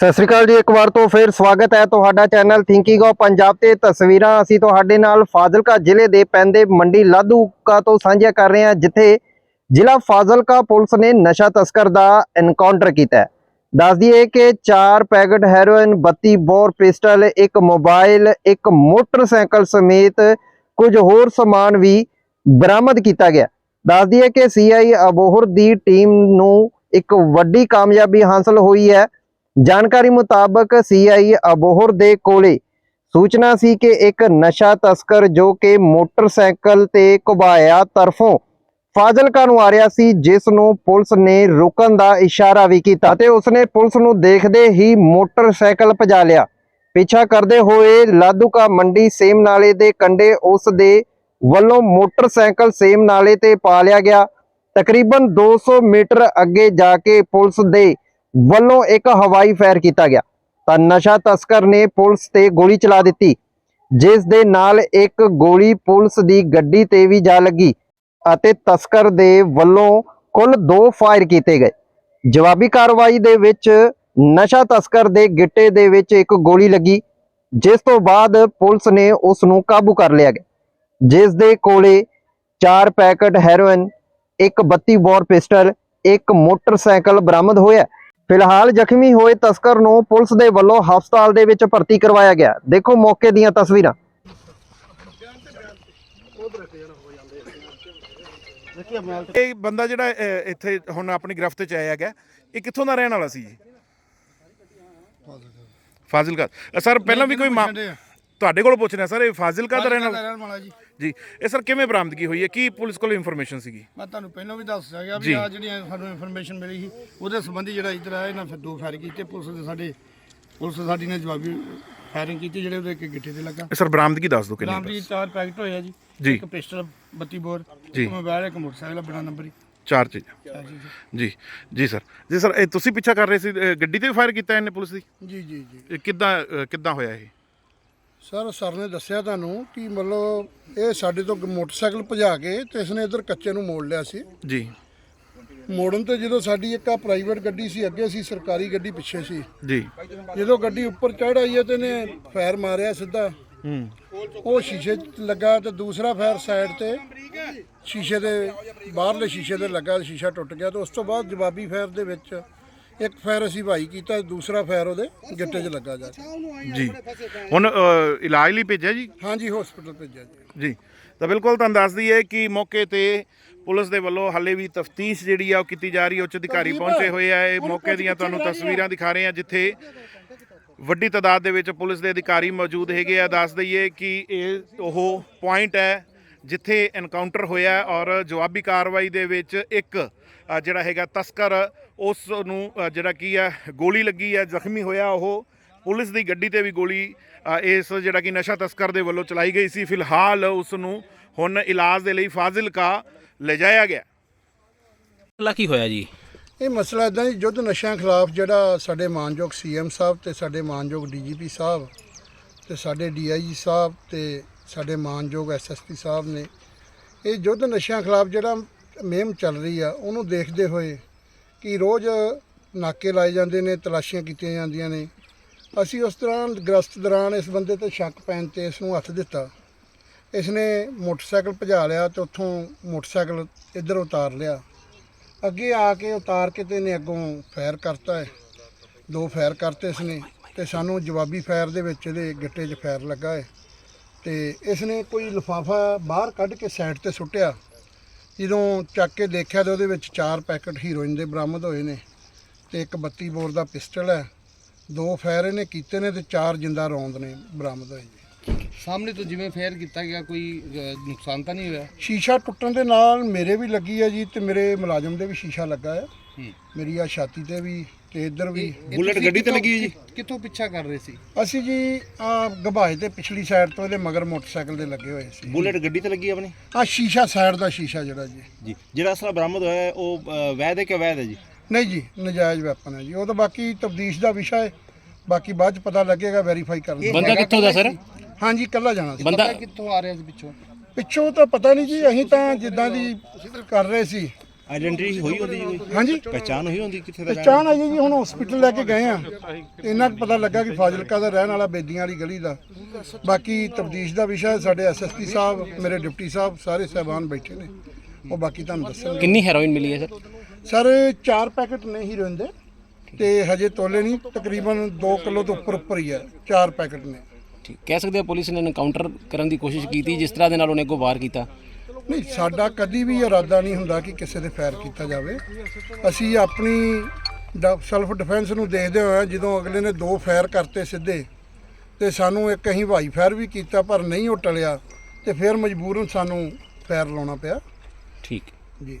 ਸਤਿ ਸ੍ਰੀ ਅਕਾਲ ਜੀ, ਇੱਕ ਵਾਰ ਤੋਂ ਫਿਰ ਸਵਾਗਤ ਹੈ ਤੁਹਾਡਾ ਚੈਨਲ ਥਿੰਕਿੰਗ ਆਫ ਪੰਜਾਬ ਤੇ ਤਸਵੀਰਾਂ। ਅਸੀਂ ਤੁਹਾਡੇ ਨਾਲ ਫਾਜ਼ਿਲਕਾ ਜ਼ਿਲ੍ਹੇ ਦੇ ਪੈਂਦੇ ਮੰਡੀ ਲਾਧੂਕਾ ਤੋਂ ਸਾਂਝੀਆਂ ਕਰ ਰਹੇ ਹਾਂ, ਜਿੱਥੇ ਜ਼ਿਲ੍ਹਾ ਫਾਜ਼ਿਲਕਾ ਪੁਲਿਸ ਨੇ ਨਸ਼ਾ ਤਸਕਰ ਦਾ ਐਨਕਾਊਂਟਰ ਕੀਤਾ ਹੈ। ਦੱਸ ਦਈਏ ਕਿ 4 ਪੈਕਟ ਹੈਰੋਇਨ 32 ਬੋਰ ਪਿਸਟਲ, ਇੱਕ ਮੋਬਾਈਲ, ਇੱਕ ਮੋਟਰਸਾਈਕਲ ਸਮੇਤ ਕੁਝ ਹੋਰ ਸਮਾਨ ਵੀ ਬਰਾਮਦ ਕੀਤਾ ਗਿਆ ਦੱਸ ਦਈਏ ਕਿ ਸੀਆਈ ਅਬੋਹਰ ਦੀ ਟੀਮ ਨੂੰ ਇੱਕ ਵੱਡੀ ਕਾਮਯਾਬੀ ਹਾਸਲ ਹੋਈ ਹੈ। ਜਾਣਕਾਰੀ ਮੁਤਾਬਕ ਸੀਆਈ ਅਬੋਹਰ ਦੇ ਕੋਲੇ ਸੂਚਨਾ ਸੀ ਕਿ ਇੱਕ ਨਸ਼ਾ ਤਸਕਰ ਜੋ ਕਿ ਮੋਟਰਸਾਈਕਲ ਤੇ ਕੁਬਾਇਆ ਤਰਫੋਂ ਫਾਜ਼ਿਲਕਾ ਨੂੰ ਆ ਰਿਹਾ ਸੀ, ਜਿਸ ਨੂੰ ਪੁਲਿਸ ਨੇ ਰੁਕਣ ਦਾ ਇਸ਼ਾਰਾ ਵੀ ਕੀਤਾ ਤੇ ਉਸਨੇ ਪੁਲਿਸ ਨੂੰ ਦੇਖਦੇ ਹੀ ਮੋਟਰਸਾਈਕਲ ਭਜਾ ਲਿਆ। ਪਿੱਛਾ ਕਰਦੇ ਹੋਏ ਲਾਧੂਕਾ ਮੰਡੀ ਸੇਮ ਨਾਲੇ ਦੇ ਕੰਢੇ ਉਸ ਦੇ ਵੱਲੋਂ ਮੋਟਰਸਾਈਕਲ ਸੇਮ ਨਾਲੇ ਤੇ ਪਾ ਲਿਆ ਗਿਆ। ਤਕਰੀਬਨ 200 ਮੀਟਰ ਅੱਗੇ ਜਾ ਕੇ ਪੁਲਿਸ ਦੇ ਵੱਲੋਂ ਇੱਕ ਹਵਾਈ ਫਾਇਰ ਕੀਤਾ ਗਿਆ। ਤਾਂ ਨਸ਼ਾ ਤਸਕਰ ਨੇ ਪੁਲਿਸ ਤੇ ਗੋਲੀ ਚਲਾ ਦਿੱਤੀ, ਜਿਸ ਦੇ ਨਾਲ ਇੱਕ ਗੋਲੀ ਪੁਲਿਸ ਦੀ ਗੱਡੀ ਤੇ ਵੀ ਜਾ ਲੱਗੀ ਅਤੇ ਤਸਕਰ ਦੇ ਵੱਲੋਂ ਕੁੱਲ 2 ਫਾਇਰ ਕੀਤੇ ਗਏ। ਜਵਾਬੀ ਕਾਰਵਾਈ ਦੇ ਵਿੱਚ ਨਸ਼ਾ ਤਸਕਰ ਦੇ ਗਿੱਟੇ ਦੇ ਵਿੱਚ ਇੱਕ ਗੋਲੀ ਲੱਗੀ, ਜਿਸ ਤੋਂ ਬਾਅਦ ਪੁਲਿਸ ਨੇ ਉਸ ਨੂੰ ਕਾਬੂ ਕਰ ਲਿਆ ਗਿਆ, ਜਿਸ ਦੇ ਕੋਲੇ 4 ਪੈਕਟ ਹੈਰੋਇਨ, ਇੱਕ 32 ਬੋਰ ਪਿਸਟਲ, ਇੱਕ ਮੋਟਰਸਾਈਕਲ ਬਰਾਮਦ ਹੋਇਆ। ਫਿਲਹਾਲ ਜ਼ਖਮੀ ਹੋਏ ਤਸਕਰ ਨੂੰ ਪੁਲਿਸ ਦੇ ਵੱਲੋਂ ਹਸਪਤਾਲ ਦੇ ਵਿੱਚ ਭਰਤੀ ਕਰਵਾਇਆ ਗਿਆ। ਦੇਖੋ ਮੌਕੇ ਦੀਆਂ ਤਸਵੀਰਾਂ। ਇਹ ਬੰਦਾ ਜਿਹੜਾ ਇੱਥੇ ਹੁਣ ਆਪਣੀ ਗ੍ਰਿਫਤ ਚ ਆਇਆ ਗਿਆ ਇਹ ਕਿੱਥੋਂ ਦਾ ਰਹਿਣ ਵਾਲਾ ਸੀ ਜੀ? ਫਾਜ਼ਿਲਕਾ। ਸਰ ਪਹਿਲਾਂ ਵੀ ਕੋਈ। ਤੁਹਾਡੇ ਕੋਲ ਪੁੱਛਣਾ ਸਰ ਇਹ ਫਾਜ਼ਿਲਕਾ ਦਾ ਰਹਿਣ ਵਾਲਾ ਰਹਿਣ ਵਾਲਾ ਜੀ। ਜੀ ਇਹ ਸਰ ਕਿਵੇਂ ਬਰਾਮਦਗੀ ਹੋਈ ਹੈ? ਕੀ ਪੁਲਿਸ ਕੋਲ ਇਨਫੋਰਮੇਸ਼ਨ ਸੀਗੀ? ਮੈਂ ਤੁਹਾਨੂੰ ਪਹਿਲਾਂ ਵੀ ਦੱਸ ਜੀ। ਵੀ ਆ ਜਿਹੜੀਆਂ ਸਾਨੂੰ ਇਨਫੋਰਮੇਸ਼ਨ ਮਿਲੀ ਸੀ ਉਹਦੇ ਸੰਬੰਧੀ ਜਿਹੜਾ ਇੱਧਰ ਆਇਆ ਇਹਨਾਂ ਫਿਰ ਦੋ ਫਾਇਰ ਕੀਤੇ ਪੁਲਿਸ ਦੇ ਸਾਡੇ ਪੁਲਿਸ ਸਾਡੀ ਨੇ ਜਵਾਬੀ ਫਾਇਰਿੰਗ ਕੀਤੀ ਜਿਹੜੇ ਉਹਦੇ ਇੱਕ ਗਿੱਟੇ ਤੇ ਲੱਗਾ। ਸਰ ਬਰਾਮਦਗੀ ਦੱਸ ਦਿਓ ਕਿੰਨੀ ਦੀ ਚਾਰ ਪੈਕਟ ਹੋਏ ਆ ਜੀ। ਇੱਕ ਪਿਸਟਲ 32 ਬੋਰ। ਇੱਕ ਮੋਬਾਈਲ ਇੱਕ ਮੋਟਰਸਾਈਕਲ ਬਿਨਾ ਨੰਬਰੀ ਚੀਜ਼। ਚਾਰ ਚੀਜ਼। ਜੀ ਜੀ ਸਰ। ਜੀ ਸਰ ਇਹ ਤੁਸੀਂ ਪਿੱਛਾ ਕਰ ਰਹੇ ਸੀ ਗੱਡੀ ਤੇ ਵੀ ਫਾਇਰ ਕੀਤਾ ਇਹਨੇ ਪੁਲਿਸ ਦੀ? ਜੀ ਜੀ ਜੀ। ਇਹ ਕਿੱਦਾਂ ਕਿੱਦਾਂ ਹੋਇਆ ਇਹ? ਸਰ ਸਰ ਨੇ ਦੱਸਿਆ ਤੁਹਾਨੂੰ ਕਿ ਮਤਲਬ ਇਹ ਸਾਡੇ ਤੋਂ ਮੋਟਰਸਾਈਕਲ ਭਜਾ ਕੇ ਤੇ ਇਸਨੇ ਇੱਧਰ ਕੱਚੇ ਨੂੰ ਮੋੜ ਲਿਆ ਸੀ। ਜੀ। ਮੋੜਨ ਤੇ ਜਦੋਂ ਸਾਡੀ ਇੱਕ ਆ ਪ੍ਰਾਈਵੇਟ ਗੱਡੀ ਸੀ ਅੱਗੇ ਸੀ ਸਰਕਾਰੀ ਗੱਡੀ ਪਿੱਛੇ ਸੀ। ਜੀ। ਜਦੋਂ ਗੱਡੀ ਉੱਪਰ ਚੜ੍ਹ ਆਈ ਹੈ ਤੇ ਇਹਨੇ ਫਾਇਰ ਮਾਰਿਆ ਸਿੱਧਾ। ਹੂੰ। ਉਹ ਸ਼ੀਸ਼ੇ 'ਚ ਲੱਗਾ ਤੇ ਦੂਸਰਾ ਫਾਇਰ ਸਾਈਡ ਤੇ ਸ਼ੀਸ਼ੇ ਦੇ ਬਾਹਰਲੇ ਸ਼ੀਸ਼ੇ ਤੇ ਲੱਗਾ ਸ਼ੀਸ਼ਾ ਟੁੱਟ ਗਿਆ ਤੇ ਉਸ ਤੋਂ ਬਾਅਦ ਜਵਾਬੀ ਫਾਇਰ ਦੇ ਵਿੱਚ ਇੱਕ ਫਾਇਰ ਅਸੀਂ ਭਾਈ ਕੀਤਾ ਦੂਸਰਾ ਫਾਇਰ ਉਹਦੇ ਗਿੱਟੇ 'ਚ ਲੱਗਾ ਜਾ ਕੇ। ਜੀ। ਹੁਣ ਅ, ਇਲਾਜ ਲਈ ਭੇਜਿਆ ਜੀ? ਹਾਂਜੀ ਹਸਪੀਟਲ ਭੇਜਿਆ ਜੀ। ਜੀ। ਤਾਂ ਬਿਲਕੁਲ ਤੁਹਾਨੂੰ ਦੱਸ ਦਈਏ ਕਿ ਮੌਕੇ ਤੇ ਪੁਲਿਸ ਦੇ ਵੱਲੋਂ ਹਾਲੇ ਵੀ ਤਫਤੀਸ਼ ਜਿਹੜੀ ਆ ਉਹ ਕੀਤੀ ਜਾ ਰਹੀ ਹੈ। ਉੱਚ ਅਧਿਕਾਰੀ ਪਹੁੰਚੇ ਹੋਏ ਆ। ਇਹ ਮੌਕੇ ਦੀਆਂ ਤੁਹਾਨੂੰ ਤਸਵੀਰਾਂ ਦਿਖਾ ਰਹੇ ਆ ਜਿੱਥੇ ਵੱਡੀ ਤਾਦਾਦ ਦੇ ਵਿੱਚ ਪੁਲਿਸ ਦੇ ਅਧਿਕਾਰੀ ਮੌਜੂਦ ਹੈਗੇ ਆ। ਦੱਸ ਦਈਏ ਕਿ ਇਹ ਉਹ ਪੁਆਇੰਟ ਹੈ ਜਿੱਥੇ ਐਨਕਾਊਂਟਰ ਹੋਇਆ ਔਰ ਜਵਾਬੀ ਕਾਰਵਾਈ ਦੇ ਵਿੱਚ ਇੱਕ ਜਿਹੜਾ ਹੈਗਾ ਤਸਕਰ ਉਸ ਨੂੰ ਜਿਹੜਾ ਕੀ ਹੈ ਗੋਲੀ ਲੱਗੀ ਹੈ ਜ਼ਖਮੀ ਹੋਇਆ ਉਹ। ਪੁਲਿਸ ਦੀ ਗੱਡੀ ਤੇ ਵੀ ਗੋਲੀ ਇਸ ਜਿਹੜਾ ਕਿ ਨਸ਼ਾ ਤਸਕਰ ਦੇ ਵੱਲੋਂ ਚਲਾਈ ਗਈ ਸੀ। ਫਿਲਹਾਲ ਉਸ ਨੂੰ ਹੁਣ ਇਲਾਜ ਦੇ ਲਈ ਫਾਜ਼ਿਲਕਾ ਲਿਜਾਇਆ ਗਿਆ। ਮਸਲਾ ਕੀ ਹੋਇਆ ਜੀ? ਇਹ ਮਸਲਾ ਇਦਾਂ ਜੀ ਯੁੱਧ ਨਸ਼ਿਆਂ ਖਿਲਾਫ ਜਿਹੜਾ ਸਾਡੇ ਮਾਨਯੋਗ ਸੀਐਮ ਸਾਹਿਬ ਤੇ ਸਾਡੇ ਮਾਨਯੋਗ ਡੀਜੀਪੀ ਸਾਹਿਬ ਤੇ ਸਾਡੇ ਡੀਆਈਜੀ ਸਾਹਿਬ ਤੇ ਸਾਡੇ ਮਾਨਯੋਗ ਐਸਐਸਪੀ ਸਾਹਿਬ ਨੇ ਇਹ ਯੁੱਧ ਨਸ਼ਿਆਂ ਖਿਲਾਫ ਜਿਹੜਾ ਮੁਹਿੰਮ ਚੱਲ ਰਹੀ ਆ, ਉਹਨੂੰ ਦੇਖਦੇ ਹੋਏ ਕਿ ਰੋਜ਼ ਨਾਕੇ ਲਾਏ ਜਾਂਦੇ ਨੇ, ਤਲਾਸ਼ੀਆਂ ਕੀਤੀਆਂ ਜਾਂਦੀਆਂ ਨੇ। ਅਸੀਂ ਉਸ ਦੌਰਾਨ ਗ੍ਰਸਤ ਦੌਰਾਨ ਇਸ ਬੰਦੇ ਤੇ ਸ਼ੱਕ ਪੈਣ ਤੇ ਇਸ ਨੂੰ ਹੱਥ ਦਿੱਤਾ। ਇਸ ਨੇ ਮੋਟਰਸਾਈਕਲ ਭਜਾ ਲਿਆ ਤੇ ਉੱਥੋਂ ਮੋਟਰਸਾਈਕਲ ਇੱਧਰ ਉਤਾਰ ਲਿਆ। ਅੱਗੇ ਆ ਕੇ ਉਤਾਰ ਕੇ ਤੇ ਇਹਨੇ ਅੱਗੋਂ ਫਾਇਰ ਕਰਤਾ ਹੈ। ਦੋ ਫਾਇਰ ਕਰਤੇ ਇਸ ਨੇ ਤੇ ਸਾਨੂੰ ਜਵਾਬੀ ਫਾਇਰ ਦੇ ਵਿੱਚ ਇਹਦੇ ਗਿੱਟੇ 'ਚ ਫਾਇਰ ਲੱਗਾ ਹੈ। ਤੇ ਇਸਨੇ ਕੋਈ ਲਿਫਾਫਾ ਬਾਹਰ ਕੱਢ ਕੇ ਸਾਈਡ ਤੇ ਸੁੱਟਿਆ। ਜਦੋਂ ਚੱਕ ਕੇ ਦੇਖਿਆ ਤਾਂ ਉਹਦੇ ਵਿੱਚ ਚਾਰ ਪੈਕੇਟ ਹੀਰੋਇਨ ਦੇ ਬਰਾਮਦ ਹੋਏ ਨੇ ਤੇ ਇੱਕ 32 ਬੋਰ ਦਾ ਪਿਸਟਲ ਹੈ, ਦੋ ਫਾਇਰ ਇਹਨੇ ਕੀਤੇ ਨੇ ਤੇ ਚਾਰ ਜਿੰਦਾ ਰੌਂਦ ਨੇ ਬਰਾਮਦ ਹੋਏ ਜੀ ਸਾਹਮਣੇ ਤੋਂ ਜਿਵੇਂ ਫੇਅਰ ਕੀਤਾ ਗਿਆ ਕੋਈ ਅ, ਨੁਕਸਾਨ ਤਾਂ ਨਹੀਂ ਹੋਇਆ? ਸ਼ੀਸ਼ਾ ਟੁੱਟਣ ਦੇ ਨਾਲ ਮੇਰੇ ਵੀ ਲੱਗੀ ਹੈ ਜੀ ਤੇ ਮੇਰੇ ਮੁਲਾਜ਼ਮ ਦੇ ਵੀ ਸ਼ੀਸ਼ਾ ਲੱਗਾ ਹੈ। ਮੇਰੀ ਆ ਛਾਤੀ ਤੇ ਵੀ ਤੇ ਇੱਧਰ ਵੀ। ਇਹ ਤੁਸੀਂ ਕਿੱਥੋਂ- ਕਿੱਥੋਂ ਪਿੱਛਾ ਕਰ ਰਹੇ ਸੀ? ਅਸੀਂ ਜੀ ਆ ਗਭਾਏ ਤੇ ਪਿਛਲੀ ਸਾਈਡ ਤੋਂ ਇਹਦੇ ਮਗਰ ਮੋਟਰਸਾਈਕਲ ਦੇ ਲੱਗੇ ਹੋਏ ਸੀ। ਬੁਲਟ ਗੱਡੀ ਤੇ ਲੱਗੀ ਆ ਆਪਣੀ? ਆ ਸ਼ੀਸ਼ਾ ਸਾਈਡ ਦਾ ਸ਼ੀਸ਼ਾ ਜਿਹੜਾ ਜੀ। ਜੀ। ਜਿਹੜਾ ਅਸਲਾ ਬਰਾਮਦ ਹੋਇਆ ਹੈ, ਉਹ ਅ, ਵੈਦ ਹੈ ਕਿ ਅਵੈਧ ਹੈ ਜੀ? ਨਹੀਂ ਜੀ ਨਜਾਇਜ਼ ਵੈਪਨ ਹੈ ਜੀ। ਉਹ ਤਾਂ ਬਾਕੀ ਤਬਦੀਸ਼ ਦਾ ਵਿਸ਼ਾ ਹੈ। ਬਾਕੀ ਬਾਅਦ ਚ ਪਤਾ ਲੱਗੇਗਾ ਵੈਰੀਫਾਈ ਕਰਨ ਦਾ ਬੰਦਾ ਕਿੱਥੋਂ ਦਾ ਸਰ? ਹਾਂਜੀ ਕੱਲਾ ਜਾਣਾ ਸੀ। ਬੰਦਾ ਕਿੱਥੋਂ ਆ ਰਿਹਾ ਸੀ ਪਿੱਛੋਂ? ਪਿੱਛੋਂ ਤਾਂ ਪਤਾ ਨਹੀਂ ਜੀ ਅਸੀਂ ਤਾਂ ਜਿੱਦਾਂ ਦੀ ਕਰ ਰਹੇ ਸੀ। ਆਇਡੈਂਟੀ ਹੋਈ ਹੁੰਦੀ ਜੀ ਕੋਈ? ਹਾਂਜੀ। ਪਹਿਚਾਨ ਹੋਈ ਹੁੰਦੀ ਕਿੱਥੇ ਦਾ ਪਹਿਚਾਣ ਆਈ ਜੀ ਹੁਣ ਹਸਪੀਟਲ ਲੈ ਕੇ ਗਏ ਆ। ਇੰਨਾ ਕੁ ਪਤਾ ਲੱਗਾ ਕਿ ਫਾਜ਼ਿਲਕਾ ਦਾ ਰਹਿਣ ਵਾਲਾ ਬੇਦੀਆਂ ਵਾਲੀ ਗਲੀ ਦਾ। ਬਾਕੀ ਤਬਦੀਸ਼ ਦਾ ਵਿਸ਼ਾ ਹੈ, ਸਾਡੇ ਐਸਐਸਪੀ ਸਾਹਿਬ ਮੇਰੇ ਡਿਪਟੀ ਸਾਹਿਬ ਸਾਰੇ ਸਹਿਬਾਨ ਬੈਠੇ ਨੇ। ਉਹ ਬਾਕੀ ਤੁਹਾਨੂੰ ਦੱਸਣਗੇ। ਕਿੰਨੀ ਹੈਰੋਇਨ ਮਿਲੀ ਹੈ ਸਰ? ਸਰ ਚਾਰ ਪੈਕੇਟ ਨੇ ਹੀਰੋਇਨ ਦੇ ਤੇ ਹਜੇ ਤੋਲੇ ਨਹੀਂ ਤਕਰੀਬਨ 2 ਕਿਲੋ ਤੋਂ ਉੱਪਰ ਉੱਪਰ ਹੀ ਹੈ ਚਾਰ ਪੈਕੇਟ ਨੇ। ਠੀਕ ਕਹਿ ਸਕਦੇ ਆ ਪੁਲਿਸ ਨੇ ਐਨਕਾਊਂਟਰ ਕਰਨ ਦੀ ਕੋਸ਼ਿਸ਼ ਕੀਤੀ ਜਿਸ ਤਰ੍ਹਾਂ ਦੇ ਨਾਲ ਉਹਨੇ ਅੱਗੋਂ ਵਾਰ ਕੀਤਾ। ਨਹੀਂ ਸਾਡਾ ਕਦੀ ਵੀ ਇਰਾਦਾ ਨਹੀਂ ਹੁੰਦਾ ਕਿ ਕਿਸੇ ਦੇ ਫਾਇਰ ਕੀਤਾ ਜਾਵੇ। ਅਸੀਂ ਆਪਣੀ ਸੈਲਫ ਡਿਫੈਂਸ ਨੂੰ ਦੇਖਦੇ ਹੋਏ ਜਦੋਂ ਅਗਲੇ ਨੇ ਦੋ ਫਾਇਰ ਕਰਤੇ ਸਿੱਧੇ ਤੇ ਸਾਨੂੰ ਇੱਕ ਅਸੀਂ ਹਵਾਈ ਫਾਇਰ ਵੀ ਕੀਤਾ ਪਰ ਨਹੀਂ ਉਹ ਟਲਿਆ ਤੇ ਫਿਰ ਮਜਬੂਰਨ ਸਾਨੂੰ ਫਾਇਰ ਲਾਉਣਾ ਪਿਆ। ਠੀਕ। ਜੀ।